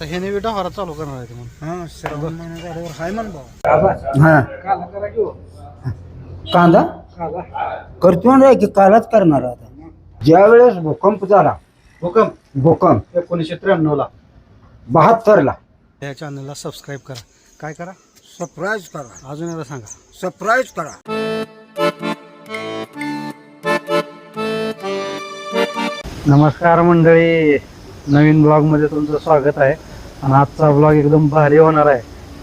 तर हे नेवी डहारा चालू करणार आहे ते म्हणून. हा श्रावण महिना झाल्यावर हाय म्हण भाऊ. हा. कांदा? करतो ना की कालच करणार आता. ज्या वेळेस भूकंप झाला भूकंप? भूकंप. एकोणीसशे त्र्याण्णवला बहात्तरला या चॅनलला सबस्क्राईब करा. काय करा? सरप्राईज करा. अजून एकदा सांगा. सरप्राईज करा. नमस्कार मंडळी. नवीन ब्लॉगमध्ये तुमचं स्वागत आहे. आणि आजचा ब्लॉग एकदम भारी होणार आहे.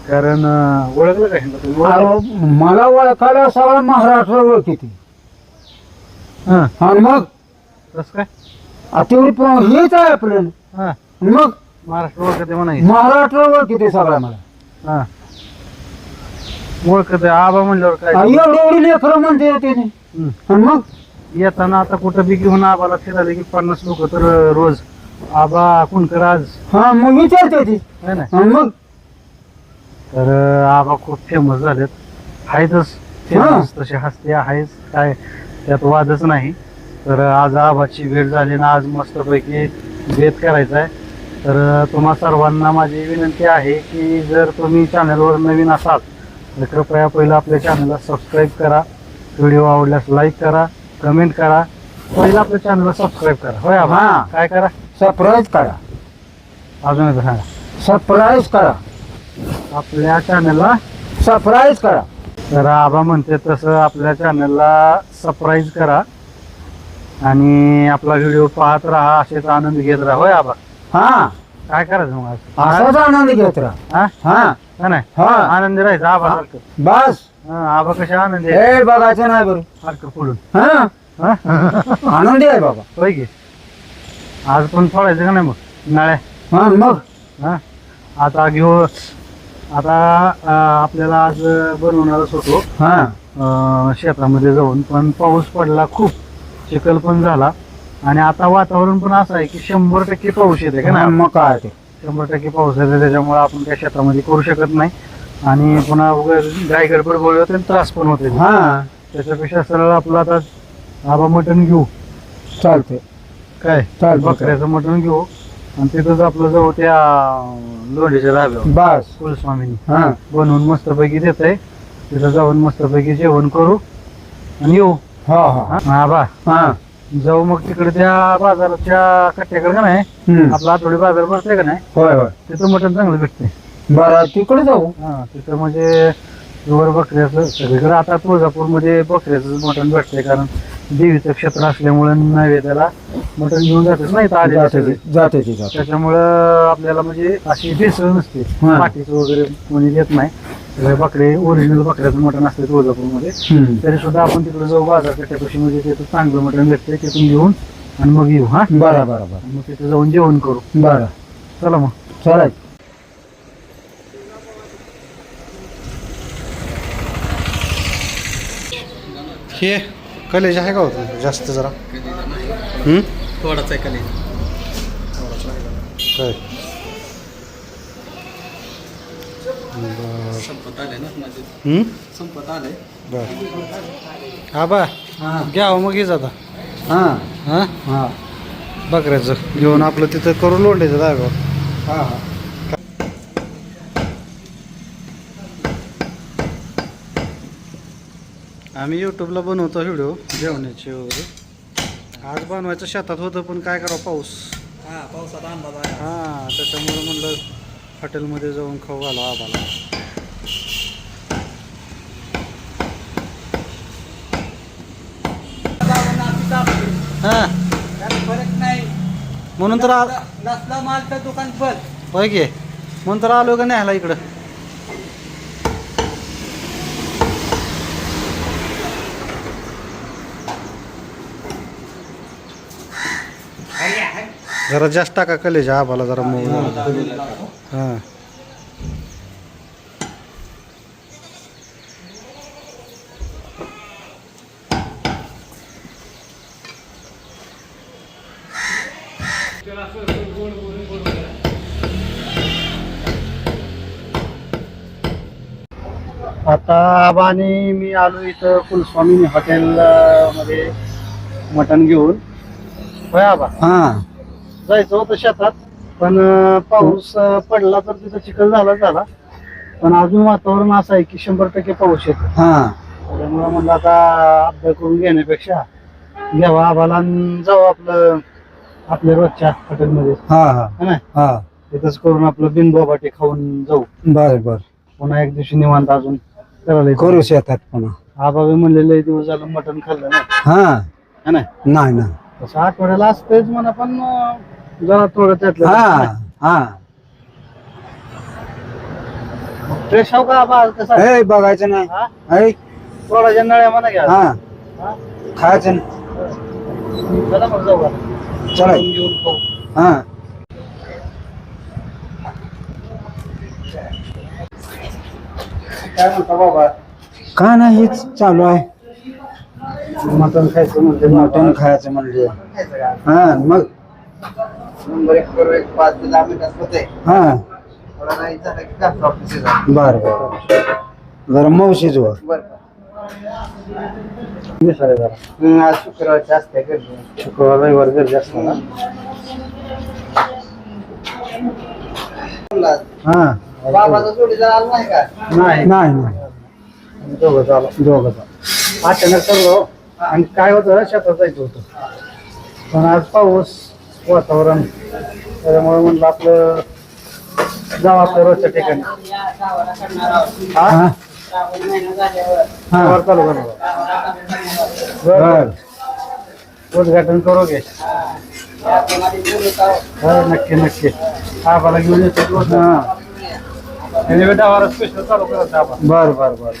कारण अं, ओळखलं का ह्यांना तुम्ही? ओळखलं? अहो, मला ओळखायला सगळा महाराष्ट्र ओळखीती हां. आणि मग? कसं काय? आ, तेवढी प- हेच आहे आपलं. हां. मग? महाराष्ट्र ओळखते म्हणा महाराष्ट्र ओळखीते सगळा मला हां. ओळखते आबा म्हणल्यावर काय एवढी एवढी लेकरं म्हणते त्याने हं. आणि मग? येताना आता कुठं बी घेऊन आबाला फिरायला की पन्नास लोक तर रोज. आबा कुणकर आज? हा मग विचारते ती है ना मग? तर आबा खूप फेमस झालेत. आहेतच. फेमस तसे हसते आहेच. काय त्यात वादच नाही. तर आज आबाची भेट झाली ना आज मस्तपैकी भेट करायचा आहे. तर तुम्हा सर्वांना माझी विनंती आहे की जर तुम्ही चॅनलवर नवीन असाल तर कृपया पहिलं आपल्या चॅनलला सबस्क्राईब करा. व्हिडिओ आवडल्यास लाईक करा कमेंट करा. पहिलं आपल्या चॅनलला सबस्क्राईब करा. होय आबा? हा. काय करा? सरप्राईज करा. अजून सांगा. सरप्राईज करा. आपल्या चॅनलला सरप्राईज करा. तर आबा म्हणते तसं आपल्या चॅनलला सरप्राईज करा. आणि आपला व्हिडिओ पाहत राहा असेच आनंद घेत राहा. होय आबा? हा. काय करायचं मग आज? असाच आनंद घेत राहा. हा? हा. का नाही? हा. आनंदी राहायचं आबा सारखं. बस. हा, आबा कशा आनंदी हे बघायचं नाही बरं. सारखं पुढून. हा. हा? आनंदी आहे बाबा. होय की? आज पण सोडायचं का नाही मग? नाळ्या हा मग. हा? आता घेऊ. आता अं, आपल्याला आज बनवणारच होतो. हा. अं, शेतामध्ये जाऊन. पण पाऊस पडला खूप. चिखल पण झाला. आणि आता वातावरण पण असं आहे की शंभर टक्के पाऊस येते का हा, ना मग काय ते? शंभर टक्के पाऊस येते त्याच्यामुळे आपण त्या शेतामध्ये करू शकत नाही. आणि पुन्हा उगाच गाय गडबड बोललो तर त्रास पण होते हा. त्याच्यापेक्षा सरळ आपलं आता आबा मटण घेऊ. चालते काय? चालतंय. बकऱ्याचं मटण घेऊ आणि तिथंच आपलं जाऊ त्या लोणीच्या धाब्यावर बस. कुलस्वामीनी. हा. बनवून मस्तपैकी देत आहे तिथं जाऊन मस्तपैकी जेवण करू आणि येऊ. हा हा. हा आबा हा. जाऊ मग तिकडे त्या बाजाराच्या कट्ट्याकडे का नाही? हम्म. आपला आठवडी बाजार भरते का नाही? होय होय. तिथं मटण चांगलं भेटते बरं तिकडे जाऊ. हा तिथं म्हणजे वर बकऱ्याचं सगळीकडे आता तुळजापूरमध्ये बकऱ्याचं मटण भेटते कारण देवीचं क्षेत्र असल्यामुळे नैवेद्याला मटण घेऊन जातच नाही तर आलेले जाते. ते- जाते ते जाते त्याच्यामुळं आपल्याला म्हणजे अशी भेसळ नसते. हा. पाठीचं वगैरे कोणी देत नाही. सगळे बकरे ओरिजिनल बकऱ्याचं मटण असते तुळजापूरमध्ये. हम्म. तरी सुद्धा आपण तिकडे जाऊ बाजार कट्ट्यापाशी म्हणजे तिथं चांगलं मटण भेटते तिथून घेऊन आणि मग येऊ हा? बरं बरं बरं. मग तिथे जाऊन जेवण करू. बरं. चला मग. चालेल हे कलेज आहे का होतं जास्त जरा. हम्म? थोडाच आहे खाली काय? संपत आले ना माझे? संपत आले बर. आबा हा. घ्या हो मग हे जाता हा. हा? हा. बकऱ्याचं. घेऊन आपलं तिथं करू लोंढायचं धाब्यावर हा हा. आम्ही यूट्यूबला बनवतो व्हिडिओ जेवणाचे वगैरे. आज बनवायचं शेतात होतं पण काय करावं पाऊस. हा पावसाचा अंदाज आहे हां त्याच्यामुळे म्हणलं हॉटेलमध्ये जाऊन खाऊ घाला आम्हाला हां. फरक नाही. म्हणून तर आ- नसला माल तर दुकान बंद. होय की? म्हणून तर आलो का नाही ह्याला इकडं? जरा जास्त टाका कलेजा आबाला जरा मऊ. हां. आता आबाने मी आलो इथं कुलस्वामी हॉटेल मध्ये मटण घेऊन. होय आबा? हा. जायचं होतं शेतात पण अं, पाऊस अं, पडला तर तिथं चिखल झाला झाला. पण अजून वातावरण असं आहे की शंभर टक्के पाऊस येतो. हा. त्यामुळे म्हणलं आता अभ्यास करून घेण्यापेक्षा घ्यावा आम्हाला जाऊ आपलं आपल्या रोजच्या हॉटेलमध्ये. हा हा. है ना? हा. तिथंच करून आपलं बिन बोबाटे खाऊन जाऊ. बर बर. पुन्हा एक दिवशी निवांत अजून करायला येतं. करू शेतात पुन्हा. आबा बी म्हणले लय दिवस झालं मटण खाल्लं ना हा. है ना? नाही ना तसं आठवड्याला असतेच म्हणा पण अं, जरा थोडं त्यातलं. हा हा. फ्रेश हो का आज कसं? ए बघायचं नाही. हा? ऐ थोड्याच्या नळ्या म्हणा घ्या. हा. हा? खायचं नाही. चला मग जाऊ आता. चला. घेऊन खाऊ हा. काय म्हणता बाबा? का नाही हेच चालू आहे. मटण खायचं म्हणते. मटण खायचं म्हणले हा मग. नंबर एक करू एक पाच ते दहा मिनिटात होते हा. थोडा नाही झालं की जास्त ऑफिस येतात बर बर. जरा शिजवा बरं मिसळ जरा हं, आज शुक्रवारची असते गर्दी. शुक्रवार रविवार गर्दी असतो ना? हा. बाबाचा जोडीदार आला नाही का? नाही. नाही नाही. दोघं झालं दोघं अचानक ठरलो आणि काय होतं? शेतात जायचं होतं. पण आज पाऊस वातावरण. त्याच्यामुळे म्हणलं आपलं जाऊ आपल्या रोजच्या ठिकाणी. हा? हा. चालू करू. बर. उद्घाटन करू घे हो नक्की नक्की. आम्हाला घेऊन येतो. हा. त्याने डावाला स्पेशल चालू करत आपण. बर बर बर.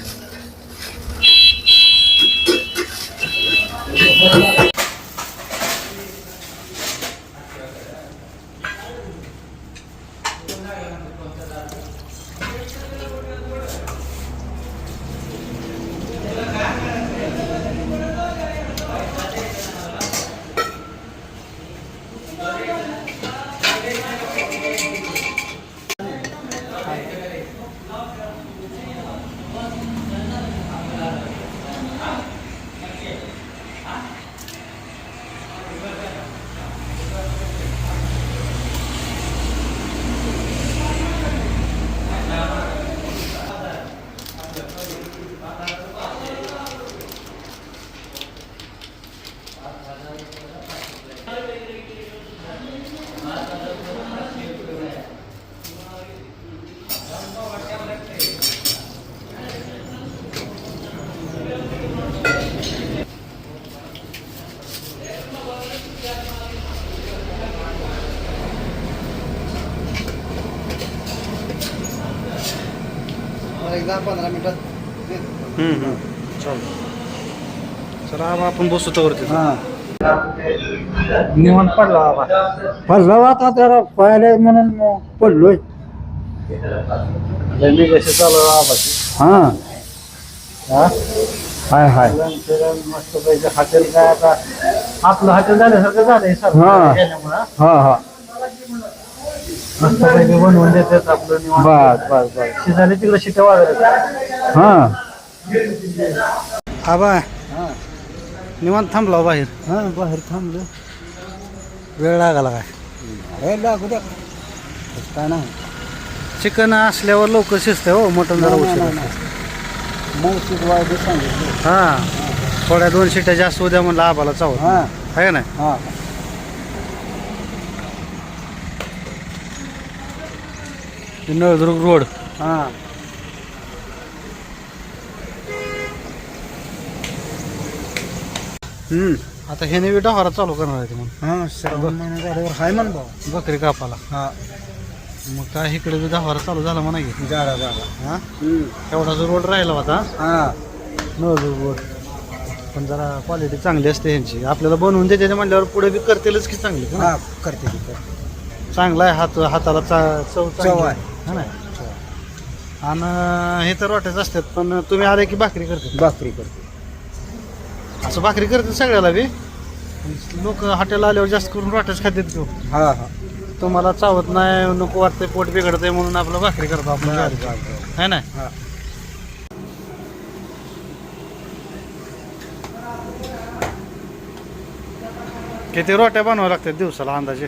दहा पंधरा मिनिटात. चला. आबा आपण बसू तर हा. निवांत पडला बाबा पडला आता त्याला पाहिले म्हणून मग पडलोय. मी कसे चालू आबाची. हा. हा? हाय हाय. मस्त पैकी हॉटेल काय आता? आपलं हॉटेल झाल्यासारखं झालंय सर. हा. हा. हा मस्त पैकी बनवून देतात आपलं निवांत. तिकडे शिट्या हा. आबा हा. निवांत थांबला बाहेर. हा बाहेर थांबलो. वेळ लागला काय? हे लागू द्या. काय नाही. चिकन असल्यावर लवकर शिजतंय हो मटन जरा उशीर मग शिजवायला सांगितलं. हा. थोड्या दोन शिट्या जास्त उद्या म्हणलं आबाला चावत हा. आहे का नाही? हा. नळदुर्ग रोड. हा. हम्म. आता ह्याने बी डहारा चालू करणार आहे ते म्हणून हा श्रावण महिना झाल्यावर हाय म्हण भाऊ. बकरी कापाला हा. मग काय इकडे बी दहावारा चालू झाला म्हणा की. जाडा जाडा हा? एवढा जो रोड राहिला होता. हा. नळदुर्ग रोड. पण जरा क्वालिटी चांगली असते ह्यांची. आपल्याला बनवून देते म्हणल्यावर पुढे बी करतीलच की चांगली? हा करते की करते. चांगला आहे हात हाताला चा चव चव आहे. है ना? आणि हे तर वाटायचं असतात पण तुम्ही आले की भाकरी करते भाकरी करते असं भाकरी करते सगळ्याला बी? लोक हॉटेल आल्यावर जास्त करून रोट्याच खातात घेऊ हा हा. तुम्हाला चावत नाही नको वाटतंय पोट बिघडतंय म्हणून आपलं भाकरी करतो आपण है ना? हा. किती रोट्या बनवाव्या लागतात दिवसाला अंदाजे?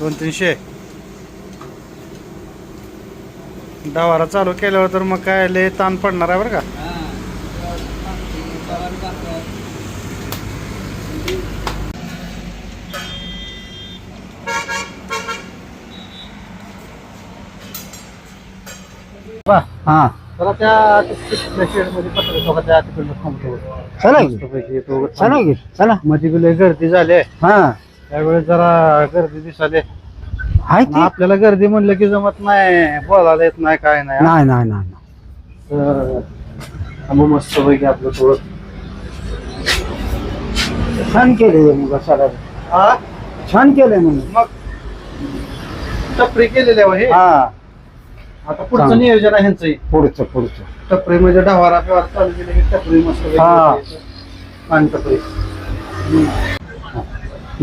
दोन तीनशे. डवारा चालू केल्यावर तर मग काय लय ताण पडणार आहे बरं का? बा. हा. चला त्या शेडमध्ये पत्र बघा त्या तिकडनं थांबतो चला की. मस्तपैकी येतो. चला की. चला. मध्ये गेले गर्दी झाली आहे. हा. त्यावेळेस जरा गर्दी दिसाले हाय की? आपल्याला गर्दी म्हणलं की जमत नाही बोलायला येत नाही काय नाही नाही नाही नाही. तर थांबू मस्त पैकी आपलं थोडं छान केले मग सगळं हा? छान केले म्हणून. मग टपरी केलेली हो हे? हा. आता पुढचं चांगलं. नियोजन आहे ह्यांचंही पुढचं पुढचं. टपरी म्हणजे डहावारा बिवारा चालू केले की टपरी मस्त पैकी हा. आणि टपरी.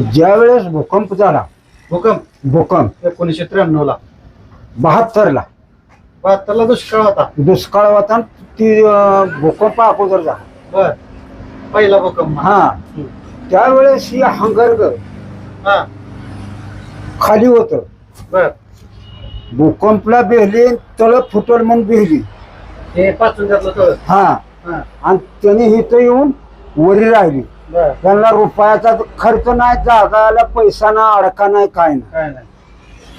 ज्या वेळेस भूकंप झाला भूकंप. भूकंप. एकोणीसशे त्र्याण्णव ला बहात्तर ला बहात्तरला दुष्काळ होता. दुष्काळ होता ती अं, भूकंप अगोदर झाला. बर. पहिला भूकंप हा. हम्म. त्यावेळेस ही हंगरग हा. खाली होत. बर. भूकंपला बेहली तळ फुटल म्हणून बेहली. हे पाचून तळ हा. हा. आणि त्याने इथं येऊन वरी राहिली. त्यांना रुपयाचा खर्च नाही जागाला पैसा ना अडका नाही काय नाही. काय नाही.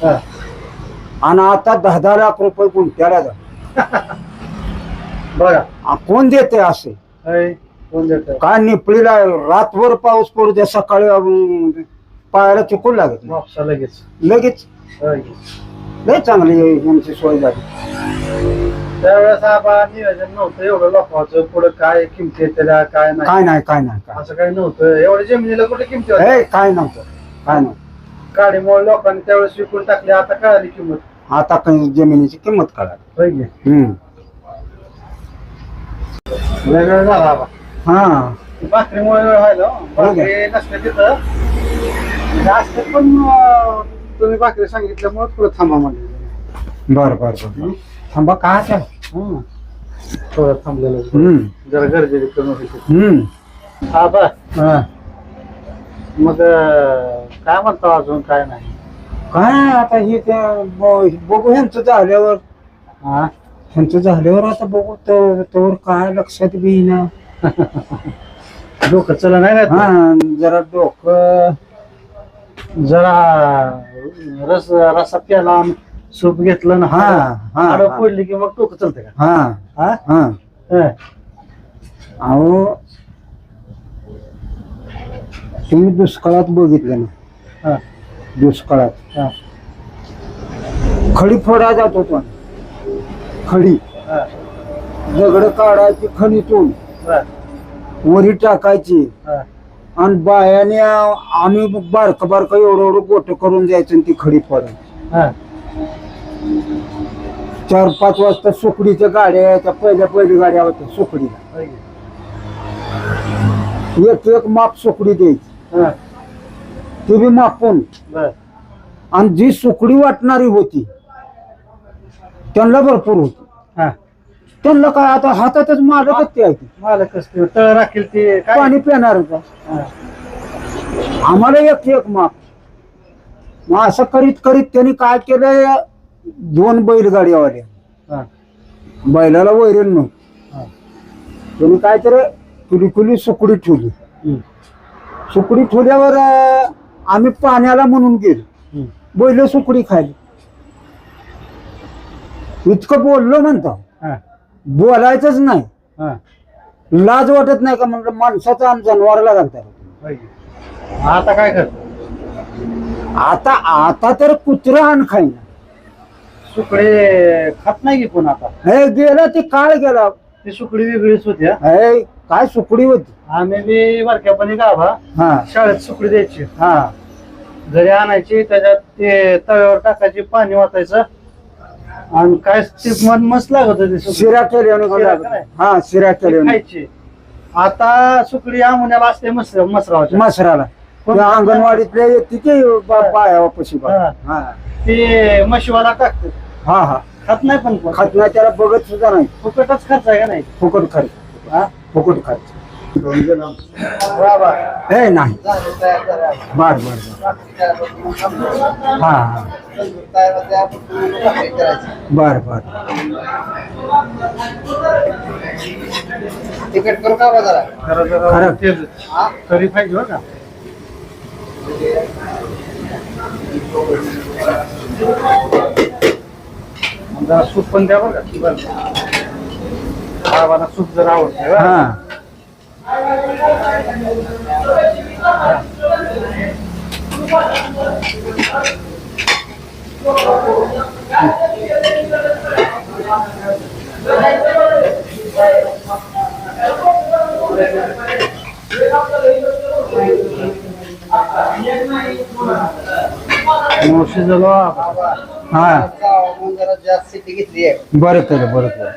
हा. आणि आता दहा दहा लाख रुपये गुंठ्याला जा बघा आ, कोण देते असे? कोण देत काय निपळीला रातभर पाऊस पडू द्या सकाळी अं, पायाला चुकून लागत नाही. वापसा लगेच. लगेच. लय चांगली यांची सोय झाली. त्यावेळेस आबा नियोजन नव्हतं एवढं लोकांचं पुढे काय किमती आहेत त्याला काय नाही. काय नाही काय नाही काय असं काही नव्हतं. एवढ्या जमिनीला कुठे किमती होत्या? हे काय नव्हतं काय नव्हतं. गाडीमुळे लोकांनी त्यावेळेस विकून टाकली आता कळाली किंमत. आता काही जमिनीची किंमत कळाली. होय की? हम्म. झाला आबा हा. भाकरीमुळे वेळ व्हायला हो. भाकरी नसते तिथं. असते पण अं, तुम्ही भाकरी सांगितल्यामुळे पुढे थांबा म्हणजे बर बर बर. थांबा काय त्या हं. थोडं थांबलेलं हम्म. जरा गरजेची कमी होती हम्म. आबा हा. मग अं, काय म्हणतो अजून काय नाही? काय आता हे त्या ब- बघू ह्यांचं झाल्यावर. हा? ह्यांचं झाल्यावर आता बघू तर तोवर काय लक्षात बी ना डोकं चला नाही ना हा जरा डोकं जरा रस रसा प्याला आणि सूप घेतलं ना हा, हा, हाडं हा. पडली की मग डोकं चालते का? हा हा? हा. हं. अहो तुम्ही दुष्काळात बघितलं ना? हा, दुष्काळात. हा, खडी फोडा जात होतो खडी. हा. दगड काढायची खणीतून बर, वरी टाकायची. हा. आणि बायाने आम्ही बारक बारक एवढं एवढं गोट करून जायचं आणि ती खडी फोडायची हा. चार पाच वाजता सुकडीच्या गाड्या यायच्या पहिल्या पहिली गाड्या होत्या सुकडीला? एक एक माप सुकडी द्यायची हा, ती बी मापून बर, आणि जी सुकडी वाटणारी होती त्यांना भरपूर होती. त्यांना काय आता हातातच मालकच ते आहे ती. मालक असते तळ राखील ते काय? पाणी. हा, आम्हाला एक एक माप. मग असं करीत करीत त्यांनी काय केलं दोन बैलगाडीवाले. हा, बैलाला वैरण नव्हतं. त्यांनी काय तर कुली कुली सुकडी ठेवली. सुकडी ठेवल्यावर अं, आम्ही पाण्याला म्हणून गेलो. बैल सुकडी खायली इतकं बोललो म्हणतो. हा, बोलायचंच नाही. हा. लाज वाटत नाही का म्हणलं माणसाचा आणि जनावराला घालतात होय. की? आता काय करतो आता आता तर कुत्रा आण खाईना. सुकडे खात नाही की पण आता? हे गेला ते काळ गेला. ती सुकडी वेगळीच होती हा. हे काय सुकडी होती? आम्ही बी बारक्यापणी गाभा. हा. शाळेत सुकडी द्यायची. हा. घरी आणायची त्याच्यात ते तव्यावर टाकायची पाणी वाटायचं आणि काय ते मन मस्त लागत होती सुकडी. शिरा काय? हा शिरा ती खायची. आता सुकडी आमुण्याला असते मस मसरावाच्या. मसराला. कोण- त्या अंगणवाडीतले येते ते बा- बायापाशी बा. हा. हा. ते मशिवाला टाकते हा हा. खात नाही पण कोण. खात नाही त्याला बघत सुद्धा नाही. फुकटच खर्च आहे का नाही? फुकट खर्च हा? फुकट खर्च ए नाही. झालं तयार करा बर बर. हा हा. बर बर. तिकीट करू का बाजारा खरं जरा खरं. तेच हा? तरी पाहिजे बरं का? जरा सूप पण द्या बरं का? बरं. बाबाला सूप जर आवडते. हा. हा जावं म्हणून जरा जास्त सिटी घेतली आहे बरं केलं बरं केलं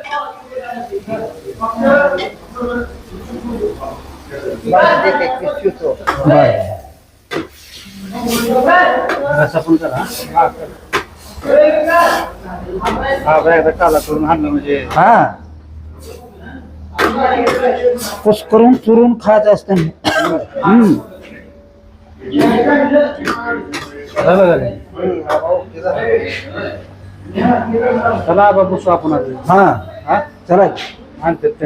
करून म्हणजे हा कुस करून चुरून खायचं असतं हम्म बाबा. चला आबा बसू आपण हा. हा? चला. आणते.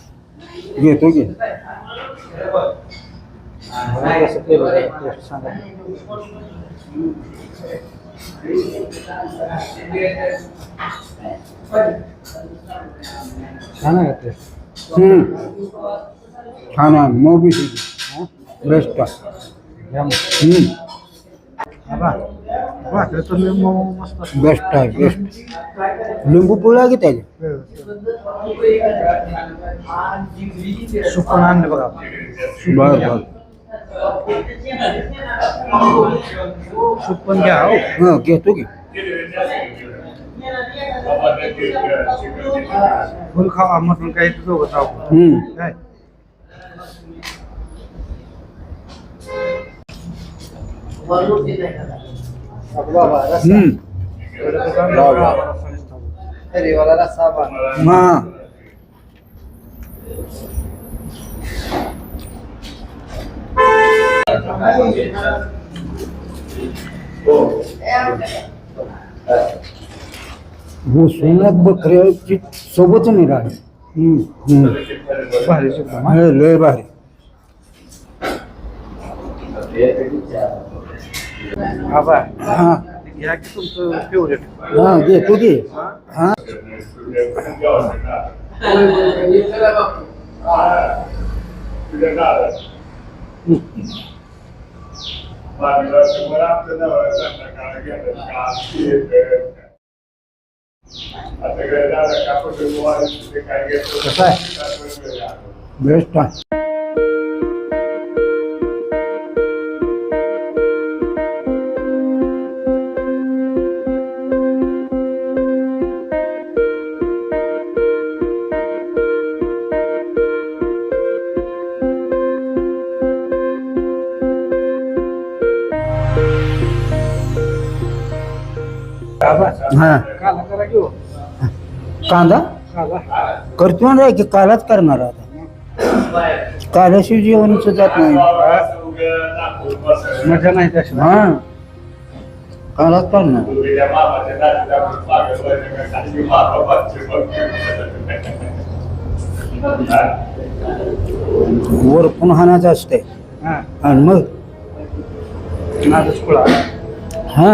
घेतो सांगा छान आहे का छान आहे. मोबी बेस्ट आहे. भाकरी तर मस्त असते. बेस्ट आहे बेस्ट. लिंबू पिळा की त्याचे? सूप पण आणलं बघा. बर बर. सूप पण घ्या हो. हा घेतो की. फुल खावा मटण काही दोघं हम्म. काय? बाबा हा घुसण्यात बकऱ्याची सोबतच निघाली. हे लय भारी. आबा हा घ्या की तुमचं फेवरेट हा घेतो की हा कसं आहे बेस्ट आहे हा. कांदा करतो ना की कालाच करणार आता. काल्याशिवाय जेवणच जात नाही. मजा नाही त्याशी हा. कालाच करणार. वर पण हाणाचं असते हा. आणि मग? हा.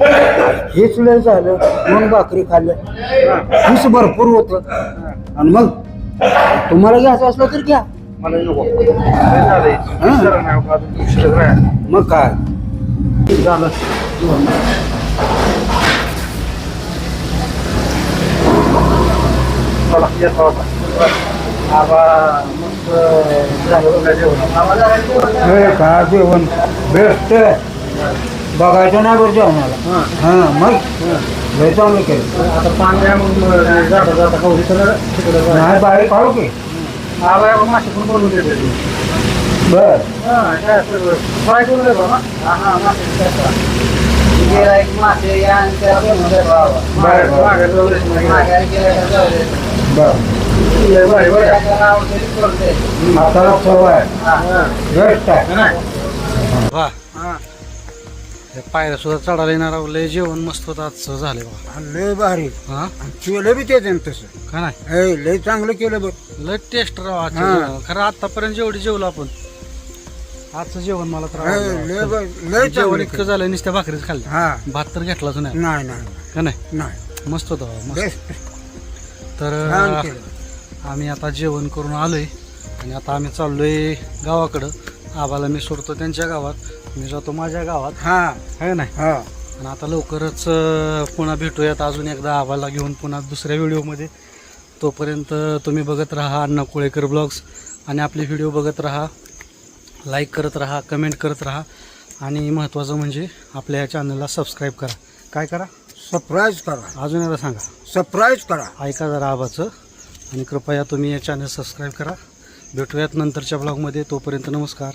हेच लय झालं दोन भाकरी खाल्ल्या हीच भरपूर होत. आणि मग? तुम्हाला घ्यायचं असलं तर घ्या. मला नको. मग काय? झालं. चला येतो आता आबा मस्त झालं बघा जेवण. आबा जरा जेवण करा. हे का जेवण? बेस्ट बघायचं नाही बरं जेवणाला. हा. मग? लय चांगलं केलं. आता आहे मग जाता जाता खाऊ तिकडं तिकडं नाही बाहेर काढू की. आबा आबा मासे पण बोलून देते. बर. हा काय सगळं. फ्राय करून देतो ना हा हा मासे करा. गिऱ्हाईक मासे या आणि त्याला बनवून द्या बाबा. बाहेर मागे जाऊ देत नाही. माघारी गिऱ्हाईकाला जाऊ दे. बर. लय भारी बरं का? गिऱ्हाईकाला आवडते ते करते. हाताला चव आहे हा, हा. बेस्ट पायऱ्या सुद्धा चढायला येणार आहो. लय जेवण मस्त होतं आजचं झाले बा लय भारी. हा? केलं बी ते तसं. का नाही? लय चांगलं केलं बघ. लय टेस्ट राव हा. जेवण. खरं आतापर्यंत जेवढी जेवलो आपण आजचं जेवण मला तर आवडलं. लय ब- लय जेवण चांगलं इतकं केलं. झालं नुसत्या भाकरीच खाल्ल्या. हा. भात तर घेतलाच नाही. नाही नाही का नाही? नाही. मस्त होतं बाबा, मस्त. बेस्ट. तर छान केलं. आम्ही आता जेवण करून आलोय. आणि आता आम्ही चाललोय गावाकडं. आबाला मी सोडतो त्यांच्या गावात. मी जातो माझ्या गावात. हा. आहे नाही हा. आणि आता लवकरच अं, पुन्हा भेटूयात अजून एकदा आबाला घेऊन पुन्हा दुसऱ्या व्हिडिओमध्ये. तोपर्यंत तुम्ही बघत राहा अण्णा कोळेकर ब्लॉग्स आणि आपले व्हिडिओ बघत राहा लाईक करत राहा कमेंट करत राहा. आणि महत्त्वाचं म्हणजे आपल्या या चॅनलला सबस्क्राईब करा. काय करा? सरप्राईज करा. अजून एकदा सांगा. सरप्राईज करा. ऐका जरा आबाचं आणि कृपया तुम्ही या चॅनल सबस्क्राईब करा. भेटूयात नंतरच्या ब्लॉगमध्ये. तोपर्यंत नमस्कार.